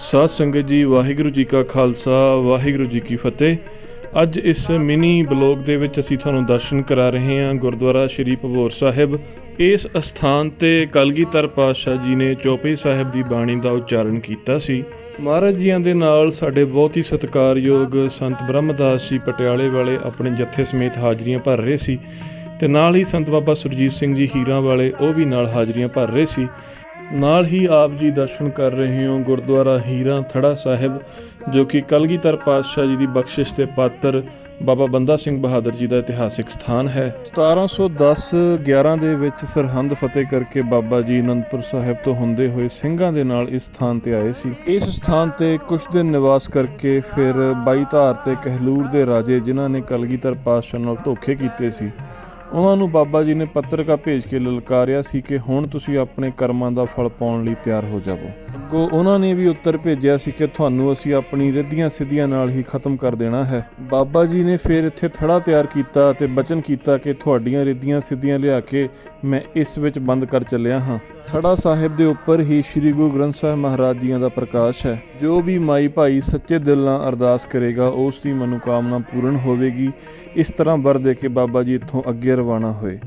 ਸਾਧ ਸੰਗਤ ਜੀ, ਵਾਹਿਗੁਰੂ ਜੀ ਕਾ ਖਾਲਸਾ, ਵਾਹਿਗੁਰੂ ਜੀ ਕੀ ਫਤਿਹ। ਅੱਜ ਇਸ ਮਿਨੀ ਬਲੌਗ ਦੇ ਵਿੱਚ ਅਸੀਂ ਤੁਹਾਨੂੰ ਦਰਸ਼ਨ ਕਰਾ ਰਹੇ ਹਾਂ ਗੁਰਦੁਆਰਾ ਸ਼੍ਰੀ ਭਬੋਰ ਸਾਹਿਬ। ਇਸ ਅਸਥਾਨ ਤੇ ਕਲਗੀਧਰ ਪਾਤਸ਼ਾਹ ਜੀ ਨੇ ਚੌਪਈ ਸਾਹਿਬ ਦੀ ਬਾਣੀ ਦਾ ਉਚਾਰਨ ਕੀਤਾ ਸੀ। ਮਹਾਰਾਜ ਜੀਆਂ ਦੇ ਨਾਲ ਸਾਡੇ ਬਹੁਤ ਹੀ ਸਤਿਕਾਰਯੋਗ ਸੰਤ ਬ੍ਰਹਮਦਾਸ ਜੀ ਪਟਿਆਲੇ ਵਾਲੇ ਆਪਣੇ ਜੱਥੇ ਸਮੇਤ ਹਾਜ਼ਰੀਆਂ ਭਰ ਰਹੇ ਸੀ ਤੇ ਨਾਲ ਹੀ ਸੰਤ ਬਾਬਾ ਸੁਰਜੀਤ ਸਿੰਘ ਜੀ ਹੀਰਾਂ ਵਾਲੇ ਉਹ ਵੀ ਨਾਲ ਹਾਜ਼ਰੀਆਂ ਭਰ ਰਹੇ ਸੀ। ਨਾਲ ਹੀ ਆਪ ਜੀ ਦਰਸ਼ਨ ਕਰ ਰਹੇ ਹੋ ਗੁਰਦੁਆਰਾ ਹੀਰਾ ਥੜਾ ਸਾਹਿਬ, ਜੋ ਕਿ ਕਲਗੀਧਰ ਪਾਤਸ਼ਾਹ ਜੀ ਦੀ ਬਖਸ਼ਿਸ਼ ਦੇ ਪਾਤਰ ਬਾਬਾ ਬੰਦਾ ਸਿੰਘ ਬਹਾਦਰ ਜੀ ਦਾ ਇਤਿਹਾਸਿਕ ਸਥਾਨ ਹੈ। 1710 11 ਦੇ ਵਿੱਚ ਸਰਹੰਦ ਫਤਿਹ ਕਰਕੇ ਬਾਬਾ ਜੀ ਅਨੰਦਪੁਰ ਸਾਹਿਬ ਤੋਂ ਹੁੰਦੇ ਹੋਏ ਸਿੰਘਾਂ ਦੇ ਨਾਲ ਇਸ ਸਥਾਨ ਤੇ ਆਏ ਸੀ। ਇਸ ਸਥਾਨ ਤੇ ਕੁਝ ਦਿਨ ਨਿਵਾਸ ਕਰਕੇ ਫਿਰ ਬਾਈ ਧਾਰ ਤੇ ਕਹਿਲੂਰ ਦੇ ਰਾਜੇ ਜਿਨ੍ਹਾਂ ਨੇ ਕਲਗੀਧਰ ਪਾਤਸ਼ਾਹ ਨਾਲ ਧੋਖੇ ਕੀਤੇ ਸੀ। ਉਹਨਾਂ ਨੂੰ ਬਾਬਾ ਜੀ ਨੇ ਪੱਤਰਕਾ ਭੇਜ ਕੇ ਲਲਕਾਰਿਆ ਸੀ ਕਿ ਹੁਣ ਤੁਸੀਂ ਆਪਣੇ ਕਰਮਾਂ ਦਾ ਫਲ ਪਾਉਣ ਲਈ ਤਿਆਰ ਹੋ ਜਾਵੋ। ਅੱਗੋਂ ਉਹਨਾਂ ਨੇ ਵੀ ਉੱਤਰ ਭੇਜਿਆ ਸੀ ਕਿ ਤੁਹਾਨੂੰ ਅਸੀਂ ਆਪਣੀ ਰਿੱਧੀਆਂ ਸਿੱਧੀਆਂ ਨਾਲ ਹੀ ਖਤਮ ਕਰ ਦੇਣਾ ਹੈ। ਬਾਬਾ ਜੀ ਨੇ ਫਿਰ ਇੱਥੇ ਥੜਾ ਤਿਆਰ ਕੀਤਾ ਅਤੇ ਬਚਨ ਕੀਤਾ ਕਿ ਤੁਹਾਡੀਆਂ ਰਿੱਧੀਆਂ ਸਿੱਧੀਆਂ ਲਿਆ ਕੇ ਮੈਂ ਇਸ ਵਿੱਚ ਬੰਦ ਕਰ ਚੱਲਿਆ ਹਾਂ। ਥੜਾ ਸਾਹਿਬ ਦੇ ਉੱਪਰ ਹੀ ਸ੍ਰੀ ਗੁਰੂ ਗ੍ਰੰਥ ਸਾਹਿਬ ਮਹਾਰਾਜ ਜੀਆਂ ਦਾ ਪ੍ਰਕਾਸ਼ ਹੈ। ਜੋ ਵੀ ਮਾਈ ਭਾਈ ਸੱਚੇ ਦਿਲ ਨਾਲ ਅਰਦਾਸ ਕਰੇਗਾ, ਉਸ ਦੀ ਮਨੋਕਾਮਨਾ ਪੂਰਨ ਹੋਵੇਗੀ। ਇਸ ਤਰ੍ਹਾਂ ਵਰ ਦੇ ਕੇ ਬਾਬਾ ਜੀ ਇੱਥੋਂ ਅੱਗੇ ਰਵਾਨਾ ਹੋਏ